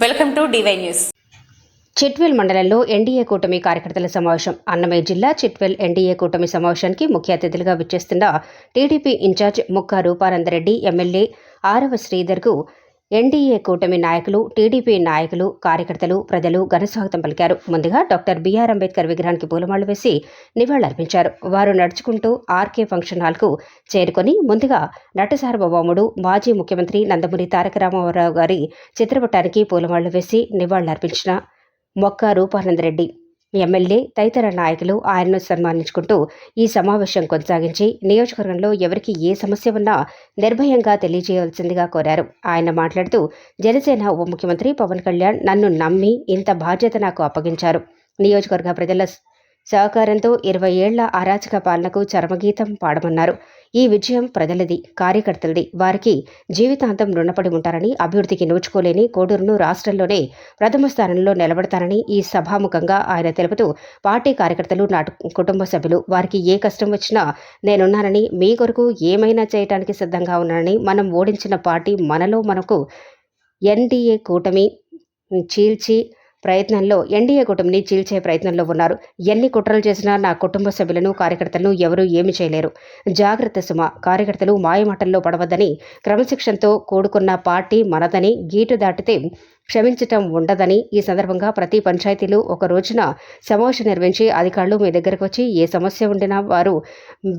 Welcome to DY news. Chitvel మండలంలో NDA కూటమి కార్యకర్తల సమావేశం. అన్నమయ్య జిల్లా చిట్వెల్ ఎన్డీఏ కూటమి సమావేశానికి ముఖ్య అతిథులుగా విచ్చేస్తున్న TDP incharge Mukka Rupanandareddy MLA Arava శ్రీధర్కు NDA కూటమి నాయకులు టీడీపీ నాయకులు కార్యకర్తలు ప్రజలు ఘనస్వాగతం పలికారు. ముందుగా డాక్టర్ బీఆర్ అంబేద్కర్ విగ్రహానికి పూలమాలు వేసి నివాళులర్పించారు. వారు నడుచుకుంటూ ఆర్కే ఫంక్షన్ హాల్కు చేరుకొని ముందుగా నటసార్వభౌముడు మాజీ ముఖ్యమంత్రి నందమూరి తారక రామారావు గారి చిత్రపటానికి పూలమాళ్ళు వేసి నివాళులర్పించిన మొక్క రూపానందరెడ్డి. ఎమ్మెల్యే తదితర నాయకులు ఆయనను సన్మానించుకుంటూ ఈ సమావేశం కొనసాగించి నియోజకవర్గంలో ఎవరికి ఏ సమస్య ఉన్నా నిర్భయంగా తెలియజేయవలసిందిగా కోరారు. ఆయన మాట్లాడుతూ జనసేన ఉప ముఖ్యమంత్రి పవన్ కళ్యాణ్ నన్ను నమ్మి ఇంత బాధ్యత నాకు అప్పగించారు. నియోజకవర్గ ప్రజల సహకారంతో ఇరవై ఏళ్ళ అరాచక పాలనకు చరమగీతం పాడమన్నారు. ఈ విజయం ప్రజలది కార్యకర్తలది. వారికి జీవితాంతం రుణపడి ఉంటారని అభివృద్ధికి నోచుకోలేని కోడూరును రాష్ట్రంలోనే ప్రథమ స్థానంలో నిలబడతారని ఈ సభాముఖంగా ఆయన తెలుపుతూ పార్టీ కార్యకర్తలు నా కుటుంబ సభ్యులు వారికి ఏ కష్టం వచ్చినా నేనున్నానని మీ కొరకు ఏమైనా చేయటానికి సిద్ధంగా ఉన్నానని మనం ఓడించిన పార్టీ మనలో మనకు ఎన్డీఏ కూటమి చీల్చి ప్రయత్నంలో ఎన్డీఏ కూటమిని చీల్చే ప్రయత్నంలో ఉన్నారు. ఎన్ని కుట్రలు చేసినా నా కుటుంబ సభ్యులను కార్యకర్తలను ఎవరూ ఏమి చేయలేరు. జాగ్రత్త సుమ కార్యకర్తలు మాయమాటల్లో పడవద్దని క్రమశిక్షణతో కూడుకున్న పార్టీ మనదని గీటు దాటితే క్షమించటం ఉండదని ఈ సందర్భంగా ప్రతి పంచాయతీలు ఒక రోజున సమావేశం నిర్వహించి అధికారులు మీ దగ్గరకు వచ్చి ఏ సమస్య ఉండినా వారు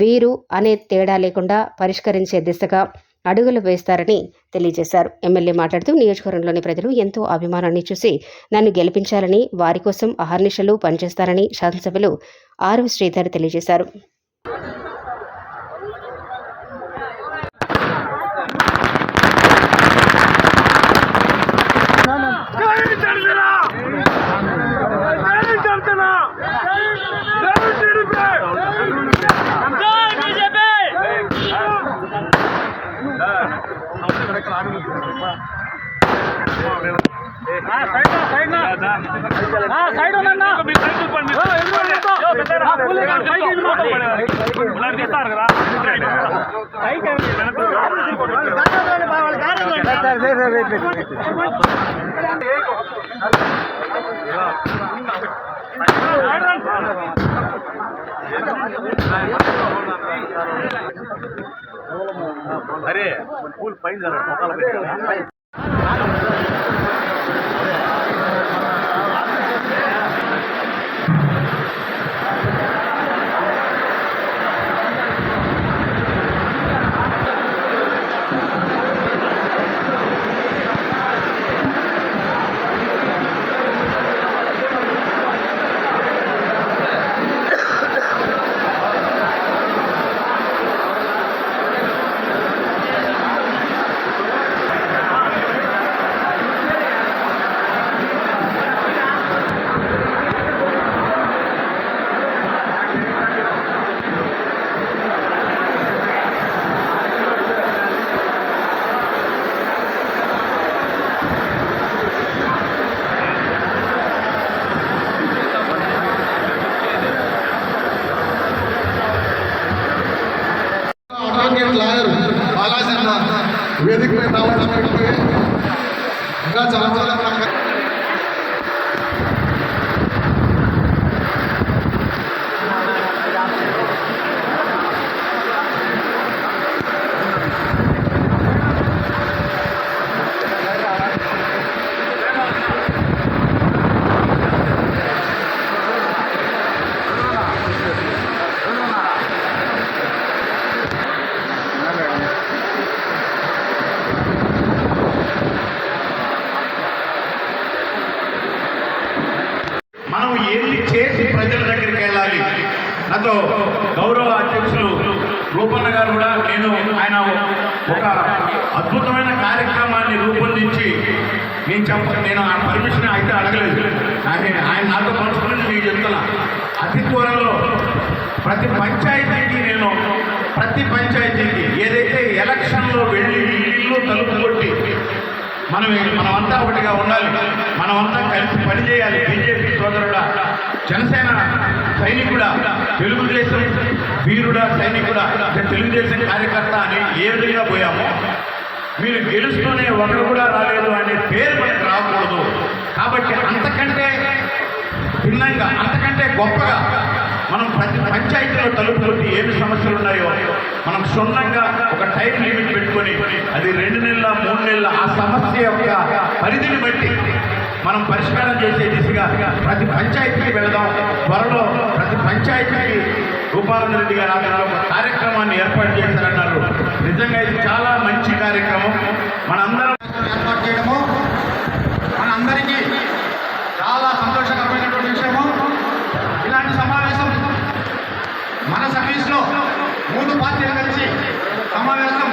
వీరు అనే తేడా లేకుండా పరిష్కరించే దిశగా అడుగులు వేస్తారని తెలియజేశారు. ఎమ్మెల్యే మాట్లాడుతూ నియోజకవర్గంలోని ప్రజలు ఎంతో అభిమానాన్ని చూసి నన్ను గెలిపించాలని వారి కోసం అహర్నిశలు పనిచేస్తారని శాసనసభ్యులు ఆర్వి శ్రీధర్ తెలియజేశారు. அரே ஃபுல் ஃபைன் சார் চালাচালা అద్భుతమైన కార్యక్రమాన్ని రూపొందించి నేను చెప్ప నేను ఆ పర్మిషన్ అయితే అడగలేదు. ఆయన ఆయన నాతో పంచుకుని మీకు చెప్తున్నా. అతి త్వరలో ప్రతి పంచాయతీకి నేను ప్రతి పంచాయతీకి ఏదైతే ఎలక్షన్లో వెళ్ళి ఇల్లు తలుపు కొట్టి మనం మనమంతా ఒకటిగా ఉండాలి మనమంతా కలిసి పనిచేయాలి బీజేపీ సోదరుడా జనసేన సైనికుడా తెలుగుదేశం వీరుడా సైనికుడా తెలుగుదేశం కార్యకర్త అని ఏ విధంగా పోయామో మీరు గెలుస్తూనే ఒకరు కూడా రాలేదు అనే పేరు మనకు రాకూడదు. కాబట్టి అంతకంటే భిన్నంగా అంతకంటే గొప్పగా మనం ప్రతి పంచాయతీలో తలుపు తలుపు ఏమి సమస్యలు ఉన్నాయో మనం క్షుణ్ణంగా ఒక టైం లిమిట్ పెట్టుకొని అది రెండు నెలల మూడు నెలల ఆ సమస్య యొక్క పరిధిని బట్టి మనం పరిష్కారం చేసే దిశగా ప్రతి పంచాయతీకి వెళదాం. త్వరలో ప్రతి పంచాయతీకి రూపానంద రెడ్డి గారు ఆధ్వర్యంలో ఒక కార్యక్రమాన్ని ఏర్పాటు చేశారన్నారు. నిజంగా ఇది చాలా మంచి కార్యక్రమం. మనందరం ఏర్పాటు చేయడము మనందరికీ చాలా సంతోషకరమైనటువంటి విషయము ఇలాంటి సమావేశం మన సర్వీస్లో మూడు పార్టీలు కలిసి సమావేశం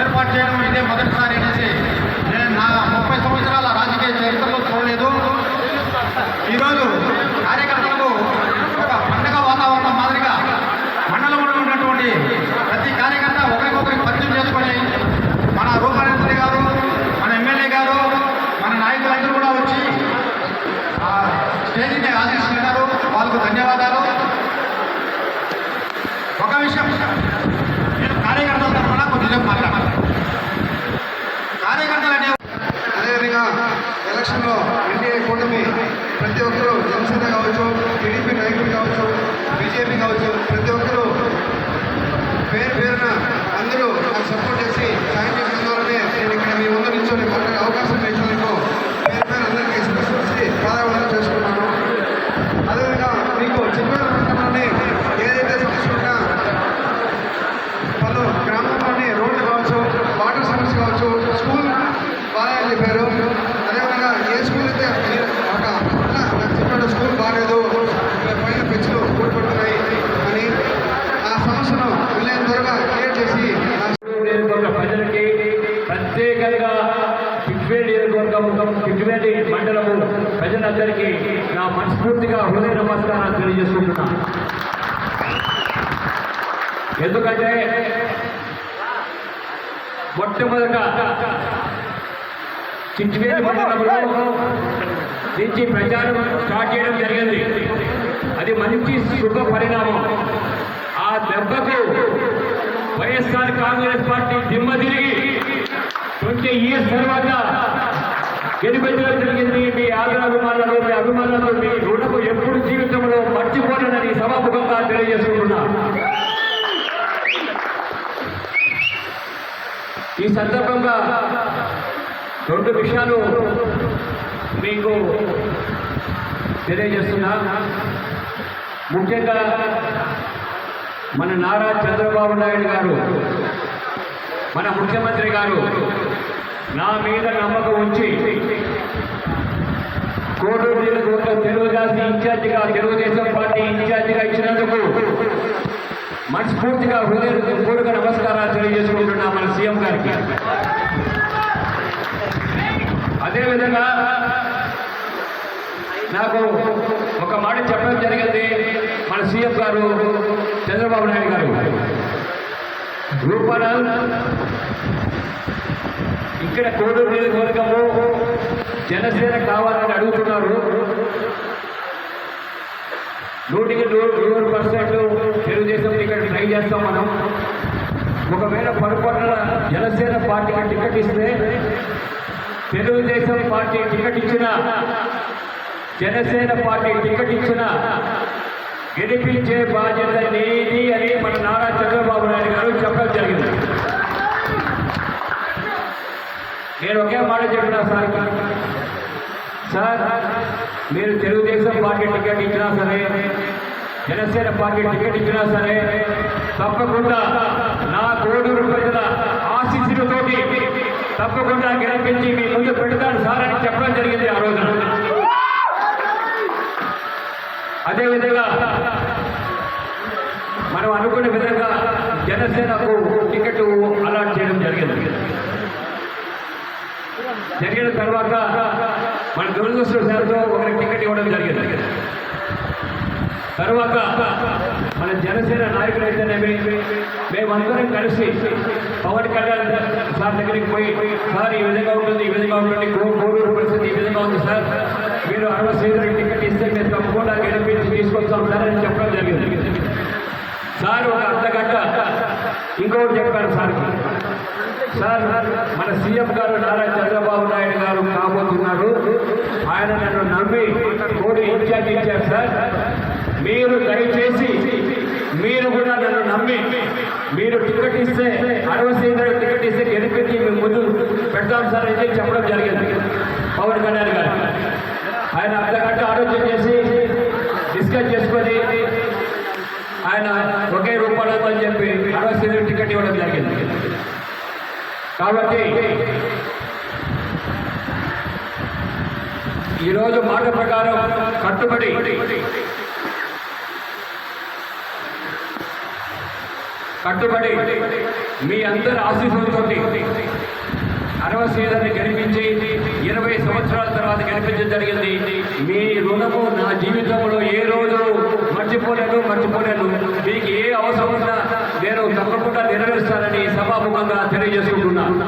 ఏర్పాటు చేయడం ఇదే మొదటిసారి అనేసి నేను నా ముప్పై సంవత్సరాల రాజకీయ చరిత్రలో చూడలేదు ఈరోజు కార్యకర్తలకు ఒక పండగ వాతావరణం మాదిరిగా మండలంలో ఉన్నటువంటి ప్రతి కార్యకర్త ఒకరికొకరికి పరిచయం చేసుకొని మన రూపానందరి గారు మన ఎమ్మెల్యే గారు మన నాయకులందరూ కూడా వచ్చి ఆ స్టేజీని ఆశిస్తున్నారు వాళ్ళకు ధన్యవాదాలు ఒక విషయం నేను కార్యకర్తల తరఫున కొంచెం మాట్లాడాలి కార్యకర్తలు అనే అదేవిధంగా ఎలక్షన్లో ఎన్డీఏ కూటమి ప్రతి ఒక్కరూ జనసేన కావచ్చు టీడీపీ నాయకులు కావచ్చు బీజేపీ కావచ్చు ప్రతి ఒక్కరూ పేరు పేరున అందరూ నాకు సపోర్ట్ చేసి సాయం చేసినందువల్లనే నేను ఇక్కడ మీ ముందు నిల్చొని మాట్లాడే అవకాశం ఇచ్చినందుకు పేరు పేరు అందరికీ స్పెషల్ పాదవందనం చేసుకున్నాను అదేవిధంగా మీకు చెప్పిన మండలంలోనే ఏదైతే సమస్య ఉన్నా పలు గ్రామంలోని రోడ్లు కావచ్చు వాటర్ సమస్య కావచ్చు స్కూల్ బాగాలని చెప్పారు అదేవిధంగా ఏ స్కూల్ అయితే మీరు ఒక అన్న నాకు చెప్పాడు స్కూల్ బాగాలేదు పైన పెంచులు ఊడిపడుతున్నాయి అని ఆ సమస్యను క్లియర్ చేసి ప్రజలకి ప్రత్యేకంగా పిచ్చివేడి నియోజకవర్గం పిచ్చివేడి మండలము ప్రజలందరికీ నా మనస్ఫూర్తిగా హృదయ నమస్కారాలు తెలియజేసుకుంటున్నా. ఎందుకంటే మొట్టమొదట చిచ్చివేడి మండలంలో నుంచి ప్రచారం స్టార్ట్ చేయడం జరిగింది. అది మంచి శుభ పరిణామం. ఆ దెబ్బకు వైఎస్ఆర్ కాంగ్రెస్ పార్టీ దిమ్మ తిరిగి ట్వంటీ ఇయర్స్ తర్వాత గెలిపించడం జరిగింది. మీ ఆదర అభిమానులు మీ అభిమానులు మీ రుణకు ఎప్పుడు జీవితంలో మర్చిపోలేనని సభాముఖంగా తెలియజేసుకుంటున్నా. ఈ సందర్భంగా రెండు విషయాలు మీకు తెలియజేస్తున్నా. ముఖ్యంగా మన నారా చంద్రబాబు నాయుడు గారు మన ముఖ్యమంత్రి గారు నా మీద నమ్మకం ఉంచి కోటూరు నియోజకవర్గం తెలుగుదేశం ఇన్ఛార్జిగా తెలుగుదేశం పార్టీ ఇన్ఛార్జిగా ఇచ్చినందుకు మనస్ఫూర్తిగా హృదయపూర్వక నమస్కారాలు తెలియజేసుకుంటున్నా మన సీఎం గారికి. అదేవిధంగా నాకు ఒక మాట చెప్పడం జరిగింది. మన సీఎం గారు చంద్రబాబు నాయుడు గారు. రూపాయలు ఇక్కడ కోడూరు నియోజకవర్గము జనసేన కావాలని అడుగుతున్నారు. నూటికి నూరు నూరు పర్సెంట్ తెలుగుదేశం ఇక్కడ ట్రై చేస్తాం మనం. ఒకవేళ పొరపాటున జనసేన పార్టీకి టికెట్ ఇస్తే తెలుగుదేశం పార్టీ టికెట్ ఇచ్చిన జనసేన పార్టీ టికెట్ ఇచ్చిన గెలిపించే బాధ్యత నీది అని మన నారా చంద్రబాబు నాయుడు గారు చెప్పడం జరిగింది. నేను ఒకే మాట చెప్పినా సార్ సార్ మీరు తెలుగుదేశం పార్టీ టికెట్ ఇచ్చినా సరే జనసేన పార్టీ టికెట్ ఇచ్చినా సరే తప్పకుండా నా కోడూరు ప్రజల ఆశీస్సులతోటి తప్పకుండా గెలిపించి మీ ముందు పెడతాను సార్ అని చెప్పడం జరిగింది ఆ రోజున. అదేవిధంగా మనం అనుకున్న విధంగా జనసేనకు టికెట్ అలాట్ చేయడం జరిగింది. జరిగిన తర్వాత మన దురదృష్టవశాలతో ఒకరికి టికెట్ ఇవ్వడం జరిగింది. తర్వాత మన జనసేన నాయకులు అయితేనేమి మేమందరం కలిసి పవన్ కళ్యాణ్ సార్ దగ్గరికి పోయి సార్ ఈ విధంగా ఉంటుంది ఈ విధంగా ఉంటుంది కో- పరిస్థితి ఈ విధంగా ఉంది సార్. మీరు అరవై సీట్లకి టికెట్ ఇస్తే మేము తప్పకుండా తీసుకొస్తాం సార్ అని చెప్పడం జరిగింది. సార్ ఒక అర్ధగంట ఇంకొకటి చెప్పారు సార్ సార్ మన సీఎం గారు నారా చంద్రబాబు నాయుడు గారు కాబోతున్నారు. ఆయన నన్ను నమ్మి కోడి ఇన్ఛార్జ్ ఇచ్చారు సార్. మీరు దయచేసి మీరు కూడా నన్ను నమ్మి మీరు టికెట్ ఇస్తే అరవై సీట్లు టికెట్ ఇస్తే గెలిపించి మేము ముందు పెడతాం సార్ అని చెప్పడం జరిగింది. పవన్ కళ్యాణ్ గారు. ఆయన అర్ధగంట ఆలోచన చేసి ఆయన ఒకే రూపాయలు అని చెప్పి అరవై సీట్లు టికెట్ ఇవ్వడం జరిగింది. కాబట్టి ఈరోజు మాట ప్రకారం కట్టుబడి కట్టుబడి మీ అందరి ఆశీస్సులతో అరవై సీజన్ని గెలిపించి సంవత్సరాల తర్వాత కనిపించడం జరిగింది. మీ రుణము నా జీవితంలో ఏ రోజు మర్చిపోలేను మర్చిపోలేను. మీకు ఏ అవసరం ఉన్నా నేను తప్పకుండా నెరవేరుస్తానని సభాముఖంగా తెలియజేసుకుంటున్నాను.